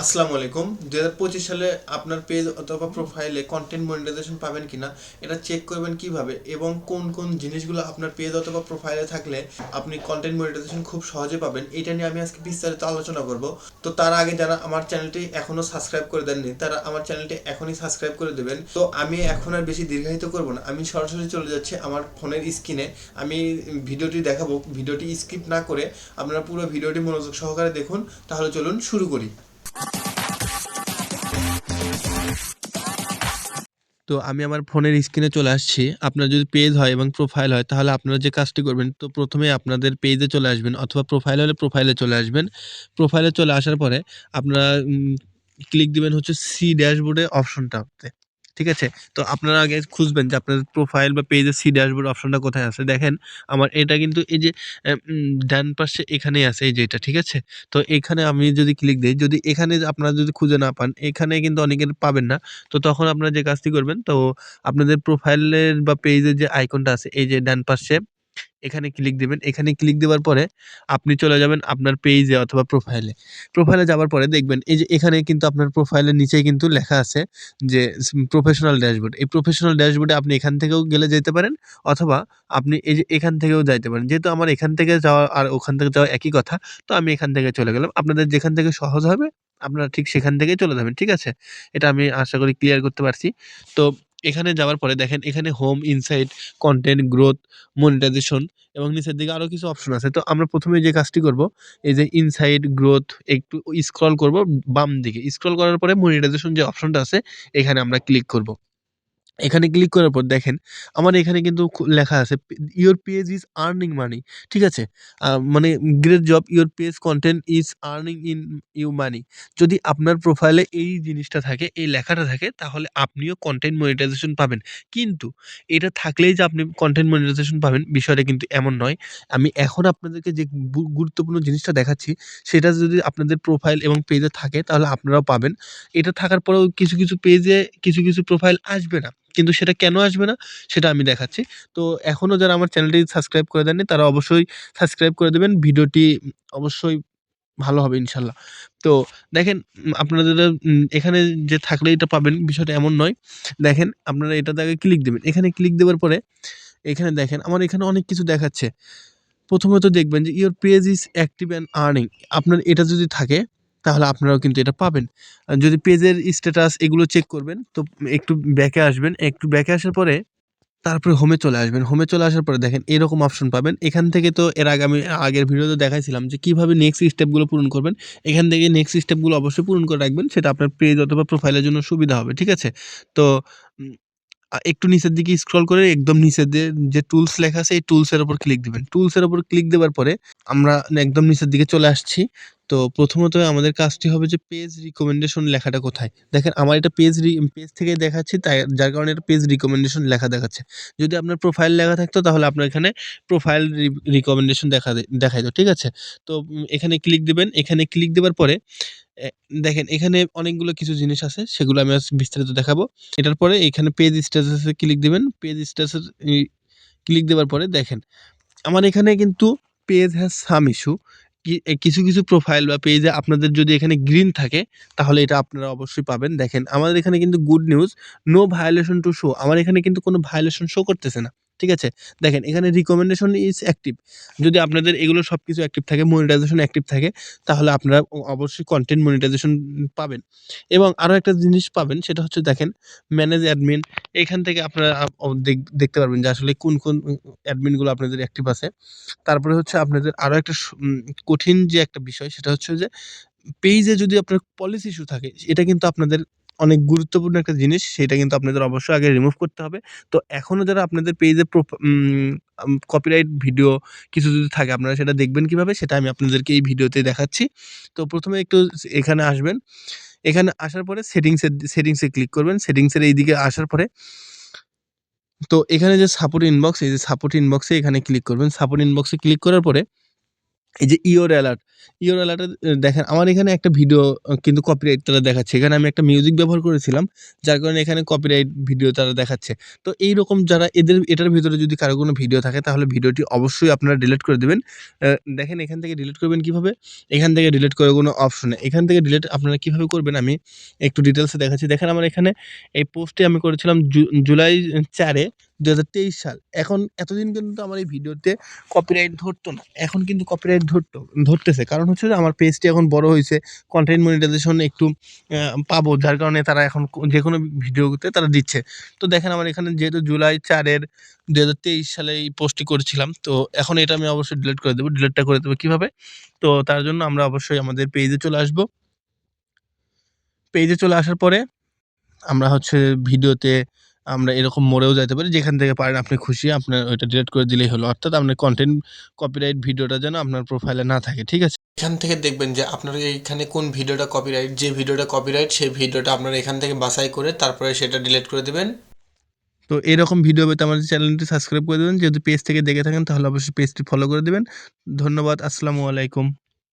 আসসালামু আলাইকুম। দু হাজার পঁচিশ সালে আপনার পেজ অথবা প্রোফাইলে কন্টেন্ট মনিটাইজেশন পাবেন কিনা, এটা চেক করবেন কীভাবে এবং কোন কোন জিনিসগুলো আপনার পেজ অথবা প্রোফাইলে থাকলে আপনি কন্টেন্ট মনিটাইজেশন খুব সহজে পাবেন, এটা নিয়ে আমি আজকে বিস্তারিত আলোচনা করব। তো তার আগে যারা আমার চ্যানেলটি এখনও সাবস্ক্রাইব করে দেননি, তারা আমার চ্যানেলটি এখনই সাবস্ক্রাইব করে দেবেন। তো আমি এখন আর বেশি দীর্ঘায়িত করব না, আমি সরাসরি চলে যাচ্ছি আমার ফোনের স্ক্রিনে আমি ভিডিওটি দেখাবো, ভিডিওটি স্কিপ না করে আপনারা পুরো ভিডিওটি মনোযোগ সহকারে দেখুন, তাহলে চলুন শুরু করি। তো আমি আমার ফোনের স্ক্রিনে চলে আসছি। আপনার যদি পেজ হয় এবং প্রোফাইল হয়, তাহলে আপনারা যে কাজটি করবেন, তো প্রথমে আপনাদের পেজে চলে আসবেন অথবা প্রোফাইল হলে প্রোফাইলে চলে আসবেন। প্রোফাইলে চলে আসার পরে আপনারা ক্লিক দিবেন হচ্ছে সি ড্যাশবোর্ডে অপশনটাতে ঠিক আছে? তো আপনারা আগে খুঁজবেন যে আপনাদের প্রোফাইল বা পেজের সি ড্যাশবোর্ড অপশনটা কোথায় আছে। দেখেন, আমার এটা কিন্তু এই যে ডান পাশে এখানেই আছে এই যে এটা, ঠিক আছে? তো এখানে আমি যদি ক্লিক দিই, যদি এখানে আপনারা যদি খুঁজে না পান, এখানে কিন্তু অনেকের পাবেন না। তো তখন আপনারা যে কাজটি করবেন, তো আপনাদের প্রোফাইলের বা পেজের যে আইকনটা আছে, এই যে ডান পাশে এখানে ক্লিক দিবেন। এখানে ক্লিক দেওয়ার পরে আপনি চলে যাবেন আপনার পেজে অথবা প্রোফাইলে প্রোফাইলে যাওয়ার পরে দেখবেন এই যে এখানে কিন্তু আপনার প্রোফাইলের নিচে কিন্তু লেখা আছে যে প্রফেশনাল ড্যাশবোর্ড এই প্রফেশনাল ড্যাশবোর্ডে আপনি এখান থেকেও গেলে যেতে পারেন অথবা আপনি এই যে এখান থেকেও যাইতে পারেন। যেহেতু আমার এখান থেকে যাওয়া আর ওখান থেকে যাওয়া একই কথা, তো আমি এখান থেকে চলে গেলাম। আপনাদের যেখান থেকে সহজ হবে, আপনারা ঠিক সেখান থেকেই চলে যাবেন, ঠিক আছে? এটা আমি আশা করি ক্লিয়ার করতে পারছি। তো এখানে যাওয়ার পরে দেখেন এখানে home insight content growth monetisation এবং নিচের দিকে আরও কিছু অপশন আছে। তো আমরা প্রথমে যে কাজটি করব, এই যে ইনসাইট গ্রোথ একটু স্ক্রল করব বাম দিকে স্ক্রল করার পরে মনিটাইজেশন যে অপশনটা আছে, এখানে আমরা ক্লিক করব। এখানে ক্লিক করার পর দেখেন, আমার এখানে কিন্তু লেখা আছে your page is earning money ঠিক আছে? মানে great job your page content is earning in you money যদি আপনার প্রোফাইলে এই জিনিসটা থাকে, এই লেখাটা থাকে, তাহলে আপনিও কন্টেন্ট মনিটাইজেশন পাবেন। কিন্তু এটা থাকলেই যে আপনি কন্টেন্ট মনিটাইজেশন পাবেন, বিষয়টা কিন্তু এমন নয়। আমি এখন আপনাদেরকে যে গুরুত্বপূর্ণ জিনিসটা দেখাচ্ছি, সেটা যদি আপনাদের প্রোফাইল এবং পেজে থাকে, তাহলে আপনারাও পাবেন। এটা থাকার পরেও কিছু কিছু পেজে কিছু কিছু প্রোফাইল আসবে না। কিন্তু সেটা কেন আসবে না, সেটা আমি দেখাচ্ছি। তো এখনও যারা আমার চ্যানেলটি সাবস্ক্রাইব করে দেননি, তারা অবশ্যই সাবস্ক্রাইব করে দেবেন। ভিডিওটি অবশ্যই ভালো হবে ইনশাল্লাহ। তো দেখেন আপনাদের এখানে যে থাকলে এটা পাবেন, বিষয়টা এমন নয়। দেখেন, আপনারা এটাতে আগে ক্লিক দেবেন। এখানে ক্লিক দেওয়ার পরে, এখানে দেখেন, আমার এখানে অনেক কিছু দেখাচ্ছে। প্রথমত দেখবেন যে your page is active and earning আপনার এটা যদি থাকে তাহলে আপনারাও কিন্তু এটা পাবেন। যদি পেজের স্ট্যাটাস এগুলো চেক করবেন, তো একটু ব্যাকে আসবেন। একটু ব্যাকে আসার পরে তারপরে হোমে চলে আসবেন। হোমে চলে আসার পরে দেখেন এরকম অপশন পাবেন। এখান থেকে তো এর আগে আমি আগের ভিডিওতে দেখাইছিলাম যে কীভাবে নেক্সট স্টেপগুলো পূরণ করবেন। এখান থেকে নেক্সট স্টেপগুলো অবশ্যই পূরণ করে রাখবেন। সেটা আপনার পেজ অথবা প্রোফাইলের জন্য সুবিধা হবে, ঠিক আছে? তো একটু নিচের দিকে স্ক্রল করে একদম নিচের দিয়ে যে টুলস লেখা আছে, এই টুলসের ওপর ক্লিক দিবেন। টুলসের ওপর ক্লিক দেওয়ার পরে আমরা একদম নিচের দিকে চলে আসছি। তো প্রথমত আমাদের কাজটি হবে যে পেজ রিকমেন্ডেশন লেখাটা কোথায়? দেখেন, আমার এটা পেজ পেজ থেকে দেখাচ্ছি, তাই যার কারণে এটা পেজ রিকমেন্ডেশন লেখা দেখাচ্ছে। যদি আপনার প্রোফাইল লেখা থাকতো, তাহলে আপনার এখানে প্রোফাইল রিকমেন্ডেশন দেখা দেখাইতো, ঠিক আছে? তো এখানে ক্লিক দেবেন, এখানে ক্লিক দেওয়ার পরে দেখেন, এখানে অনেকগুলো কিছু জিনিস আছে, সেগুলো আমি বিস্তারিত দেখাবো। এটার পরে এখানে পেজ স্ট্যাটাসে ক্লিক দেবেন পেজ স্ট্যাটাসের ক্লিক দেওয়ার পরে দেখেন, আমার এখানে কিন্তু পেজ হ্যাজ সাম ইস্যু কিছু কিছু প্রোফাইল বা পেজে আপনাদের যদি এখানে গ্রিন থাকে, তাহলে এটা আপনারা অবশ্যই পাবেন। দেখেন, আমাদের এখানে কিন্তু good news no violation to show আমার এখানে কিন্তু কোনো ভায়োলেশন শো করতেছে না। ঠিক আছে? দেখেন, এখানে রিকমেন্ডেশন ইজ অ্যাক্টিভ যদি আপনাদের এগুলো সব কিছু অ্যাক্টিভ থাকে মনিটাইজেশন অ্যাক্টিভ থাকে, তাহলে আপনারা অবশ্যই কন্টেন্ট মনিটাইজেশন পাবেন। এবং আরও একটা জিনিস পাবেন, সেটা হচ্ছে দেখেন ম্যানেজ অ্যাডমিন এখান থেকে আপনারা দেখ- দেখতে পারবেন যে আসলে কোন কোন অ্যাডমিনগুলো আপনাদের অ্যাক্টিভ আছে। তারপরে হচ্ছে আপনাদের আরও একটা কঠিন যে একটা বিষয়, সেটা হচ্ছে যে পেজে যদি আপনার পলিসি ইস্যু থাকে, এটা কিন্তু আপনাদের অনেক গুরুত্বপূর্ণ একটা জিনিস, সেটা কিন্তু আপনাদের অবশ্যই আগে রিমুভ করতে হবে। তো এখনও যারা আপনাদের পেজে কপিরাইট ভিডিও কিছু যদি থাকে, আপনারা সেটা দেখবেন কীভাবে, সেটা আমি আপনাদেরকে এই ভিডিওতে দেখাচ্ছি। তো প্রথমে একটু এখানে আসবেন। এখানে আসার পরে সেটিংসের সেটিংসে ক্লিক করবেন। সেটিংসের এই দিকে আসার পরে তো এখানে যে সাপোর্ট ইনবক্স এই যে সাপোর্ট ইনবক্সে এখানে ক্লিক করবেন। সাপোর্ট ইনবক্সে ক্লিক করার পরে এই যে ইওর অ্যালার্ট ইওর অ্যালার্টে দেখেন, আমার এখানে একটা ভিডিও কিন্তু কপিরাইট তারা দেখাচ্ছে। এখানে আমি একটা মিউজিক ব্যবহার করেছিলাম, যার কারণে এখানে কপিরাইট ভিডিও তারা দেখাচ্ছে। তো এইরকম যারা এদের, এটার ভিতরে যদি কারও কোনো ভিডিও থাকে, তাহলে ভিডিওটি অবশ্যই আপনারা ডিলিট করে দেবেন। দেখেন, এখান থেকে ডিলিট করবেন কীভাবে? এখান থেকে ডিলিট করে কোনো অপশনে এখান থেকে ডিলিট আপনারা কীভাবে করবেন? আমি একটু ডিটেলসে দেখাচ্ছি। দেখেন, আমার এখানে এই পোস্টে আমি করেছিলাম জুলাই চারে দু হাজার তেইশ সাল। এখন এতদিন কিন্তু আমার এই ভিডিওতে কপিরাইট ধরতো না। এখন কিন্তু কপিরাইট ধরতো, ধরতেছে। কারণ হচ্ছে যে আমার পেজটি এখন বড় হয়েছে কন্টেন্ট মনিটাইজেশন একটু পাবো। যার কারণে তারা এখন যে কোনো ভিডিওতে তারা দিচ্ছে। তো দেখেন আমার এখানে যেহেতু জুলাই চারের দু হাজার তেইশ সালে এই পোস্টটি করেছিলাম, তো এখন এটা আমি অবশ্যই ডিলিট করে দেবো। ডিলিটটা করে দেবো কীভাবে? তো তার জন্য আমরা অবশ্যই আমাদের পেজে চলে আসব। পেজে চলে আসার পরে আমরা হচ্ছে ভিডিওতে আমরা এরকম মোড়েও যাইতে পারি, যেখান থেকে পারেন আপনি খুশি, আপনার ওইটা ডিলিট করে দিলেই হলো। অর্থাৎ আপনার কন্টেন্ট কপিরাইট ভিডিওটা যেন আপনার প্রোফাইলে না থাকে, ঠিক আছে? এখান থেকে দেখবেন যে আপনার এখানে কোন ভিডিওটা কপিরাইট যে ভিডিওটা কপিরাইট সেই ভিডিওটা আপনারা এখান থেকে বাছাই করে তারপরে সেটা ডিলিট করে দেবেন। তো এরকম ভিডিও পেতে আমাদের চ্যানেলটি সাবস্ক্রাইব করে দেবেন। যদি পেজ থেকে দেখে থাকেন, তাহলে অবশ্যই পেজটি ফলো করে দেবেন। ধন্যবাদ, আসসালামু আলাইকুম।